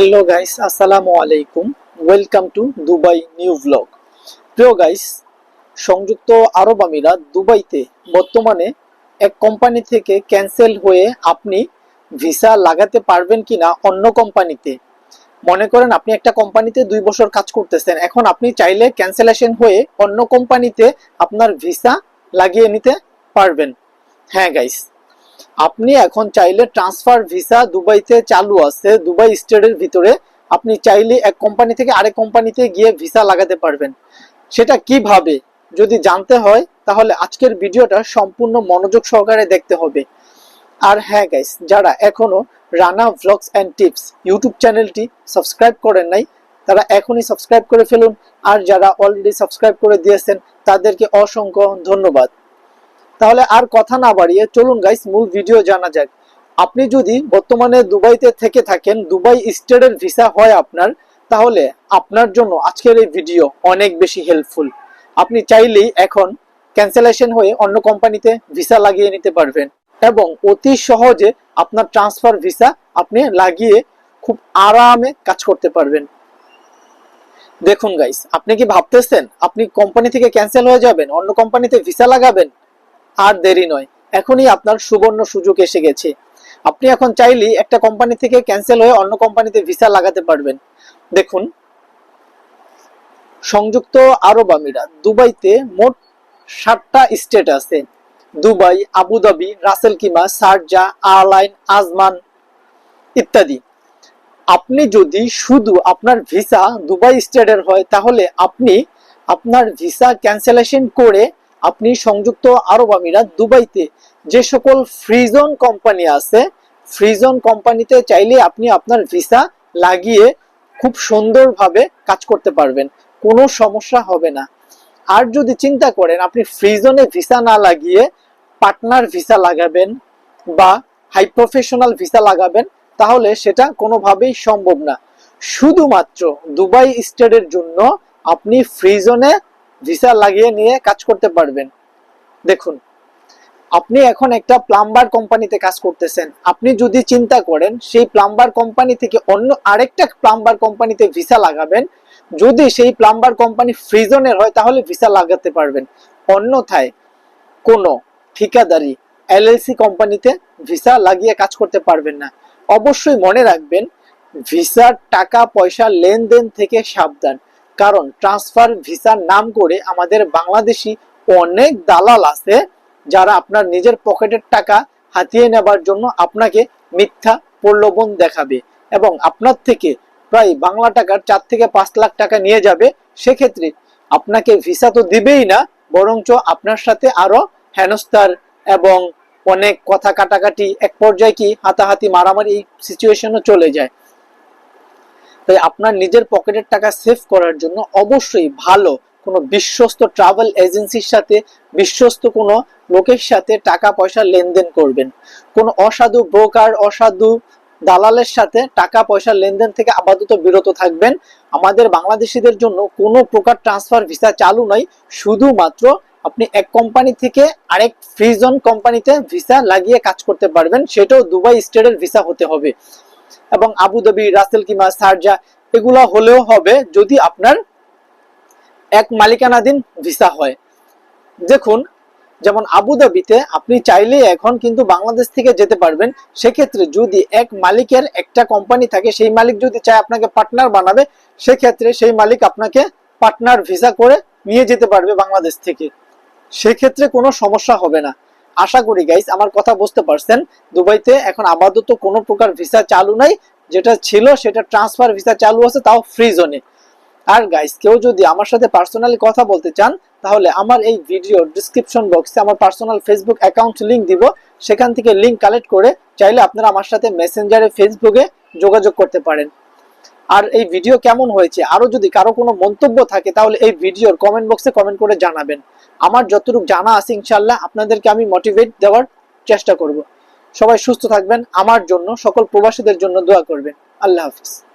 Hello guys আসসালামু আলাইকুম welcome to Dubai new blog প্রিয় গাইস সংযুক্ত আরব আমিরাত দুবাইতে বর্তমানে এক কোম্পানি থেকে ক্যান্সেল হয়ে আপনি ভিসা লাগাতে পারবেন কিনা অন্য কোম্পানিতে মনে করেন আপনি একটা কোম্পানিতে দুই বছর কাজ করতেছেন। এখন আপনি চাইলে ক্যান্সেলেশন হয়ে অন্য কোম্পানিতে আপনার ভিসা লাগিয়ে নিতে পারবেন। হ্যাঁ গাইস আপনি এখন চাইলে ট্রান্সফার ভিসা দুবাইতে চালু আছে, দুবাই স্টেটের ভিতরে আপনি চাইলে এক কোম্পানি থেকে আরেক কোম্পানিতে গিয়ে ভিসা লাগাতে পারবেন। সেটা কীভাবে? যদি জানতে হয়, তাহলে আজকের ভিডিওটা সম্পূর্ণ মনোযোগ সহকারে দেখতে হবে। আর হ্যাঁ গাইস যারা এখনও Rana vlogs and tips YouTube চ্যানেলটি সাবস্ক্রাইব করেন নাই, তারা এখনই সাবস্ক্রাইব করে ফেলুন। আর যারা অলরেডি সাবস্ক্রাইব করে দিয়েছেন, তাদেরকে অসংখ্য ধন্যবাদ। তাহলে আর কথা না বাড়িয়ে চলুন গাইস মূল ভিডিও জানা যাক। আপনি যদি বর্তমানে দুবাইতে থেকে থাকেন, দুবাই স্টেটের ভিসা হয় আপনার, তাহলে আপনার জন্য আজকের এই ভিডিও অনেক বেশি হেল্পফুল আপনি চাইলেই এখন ক্যান্সেলেশন হয়ে অন্য কোম্পানিতে ভিসা লাগিয়ে নিতে পারবেন এবং অতি সহজে আপনার ট্রান্সফার ভিসা আপনি লাগিয়ে খুব আরামে কাজ করতে পারবেন। দেখুন গাইস আপনি কি ভাবতেছেন? আপনি কোম্পানি থেকে ক্যান্সেল হয়ে যাবেন, অন্য কোম্পানিতে ভিসা লাগাবেন? আর দেরি নয়। এখনই আপনার সুবর্ণ সুযোগ এসে গেছে। আপনি এখন চাইলেই একটা কোম্পানি থেকে ক্যান্সেল হয়ে অন্য কোম্পানিতে ভিসা লাগাতে পারবেন। দেখুন, সংযুক্ত আরব আমিরাত, দুবাইতে মোট ষাটটা স্টেট আছে। Dubai, Abu Dhabi, Ras al Khaimah Sharjah Al Ain Ajman ইত্যাদি। আপনি যদি শুধু আপনার ভিসা দুবাই স্টেটের হয়, তাহলে আপনি আপনার ভিসা ক্যান্সেলেশন করে আপনি সংযুক্ত আরব আমিরাত দুবাইতে যে সকল ফ্রিজন কোম্পানি আছে, ফ্রিজন কোম্পানিতে চাইলে আপনি আপনার ভিসা লাগিয়ে খুব সুন্দরভাবে কাজ করতে পারবেন, কোনো সমস্যা হবে না। আর যদি চিন্তা করেন আপনি ফ্রিজনে ভিসা না লাগিয়ে পার্টনার ভিসা লাগাবেন বা হাই প্রফেশনাল ভিসা লাগাবেন, তাহলে সেটা কোনোভাবেই সম্ভব না। শুধুমাত্র দুবাই স্টেটের জন্য আপনি ফ্রিজনে ভিসা লাগিয়ে নিয়ে কাজ করতে পারবেন। দেখুন, আপনি এখন একটা প্লাম্বার কোম্পানিতে কাজ করতেছেন। আপনি যদি চিন্তা করেন, সেই প্লাম্বার কোম্পানি থেকে অন্য আরেকটা প্লাম্বার কোম্পানিতে ভিসা লাগাবেন। যদি সেই প্লাম্বার কোম্পানি ফ্রিজনের হয়, তাহলে ভিসা লাগাতে পারবেন। অন্যথায় কোনো ঠিকাদারি এলএলসি কোম্পানিতে ভিসা লাগিয়ে কাজ করতে পারবেন না। অবশ্যই মনে রাখবেন ভিসার টাকা পয়সা লেনদেন থেকে সাবধান। কারণ ট্রান্সফার ভিসার নাম করে আমাদের বাংলাদেশি অনেক দালাল আছে যারা আপনার নিজের পকেটের টাকা হাতিয়ে নেবার জন্য আপনাকে মিথ্যা প্রলোভন দেখাবে এবং আপনার থেকে প্রায় বাংলা টাকার চার থেকে পাঁচ লাখ টাকা নিয়ে যাবে। সেক্ষেত্রে আপনাকে ভিসা তো দিবেই না, বরঞ্চ আপনার সাথে আরও হেনস্তার এবং অনেক কথা কাটাকাটি এক পর্যায়ে কি হাতাহাতি মারামারি এই সিচুয়েশনও চলে যায়। তাই আপনার নিজের পকেটের টাকা সেভ করার জন্য অবশ্যই ভালো কোনো বিশ্বস্ত ট্রাভেল এজেন্সির সাথে, বিশ্বস্ত কোনো লোকের সাথে টাকা পয়সা লেনদেন করবেন। কোনো অসাধু ব্রোকার, অসাধু দালালের সাথে টাকা পয়সা লেনদেন থেকে আপাতত বিরত থাকবেন। আমাদের বাংলাদেশিদের জন্য কোনো প্রকার ট্রান্সফার ভিসা চালু নয়। শুধুমাত্র আপনি এক কোম্পানি থেকে আরেক ফ্রিজন কোম্পানিতে ভিসা লাগিয়ে কাজ করতে পারবেন। সেটাও দুবাই স্টেটের ভিসা হতে হবে। এবং আবুধাবি রাসেল কিমা, সারজা, এগুলো হলেও হবে যদি আপনার এক মালিকানাধীন ভিসা হয়। দেখুন, যেমন আবুধাবিতে আপনি চাইলে এখন কিন্তু বাংলাদেশ থেকে যেতে পারবেন। সেক্ষেত্রে যদি এক মালিকের একটা কোম্পানি থাকে, সেই মালিক যদি চায় আপনাকে পার্টনার বানাবে, সেক্ষেত্রে সেই মালিক আপনাকে পার্টনার ভিসা করে নিয়ে যেতে পারবে বাংলাদেশ থেকে। সেক্ষেত্রে কোনো সমস্যা হবে না। আশা করি গাইস আমার কথা বুঝতে পারছেন। দুবাইতে এখন আপাতত কোনো প্রকার ভিসা চালু নাই। যেটা ছিল সেটা ট্রান্সফার ভিসা চালু আছে, তাও ফ্রি জোনে আর গাইস কেউ যদি আমার সাথে পার্সোনালি কথা বলতে চান, তাহলে আমার এই ভিডিও ডিসক্রিপশন বক্সে আমার পার্সোনাল ফেসবুক অ্যাকাউন্ট লিংক দিব। সেখান থেকে লিংক কালেক্ট করে চাইলে আপনারা আমার সাথে মেসেঞ্জারে ফেসবুকে যোগাযোগ করতে পারেন। আর এই ভিডিও কেমন হয়েছে? আরও যদি কারও কোনো মন্তব্য থাকে, তাহলে এই ভিডিওর কমেন্ট বক্সে কমেন্ট করে জানাবেন। আমার যতটুকু জানা আছে ইনশাল্লাহ আপনাদেরকে আমি মোটিভেট দেওয়ার চেষ্টা করব। সবাই সুস্থ থাকবেন, আমার জন্য, সকল প্রবাসীদের জন্য দোয়া করবেন। আল্লাহ হাফিজ।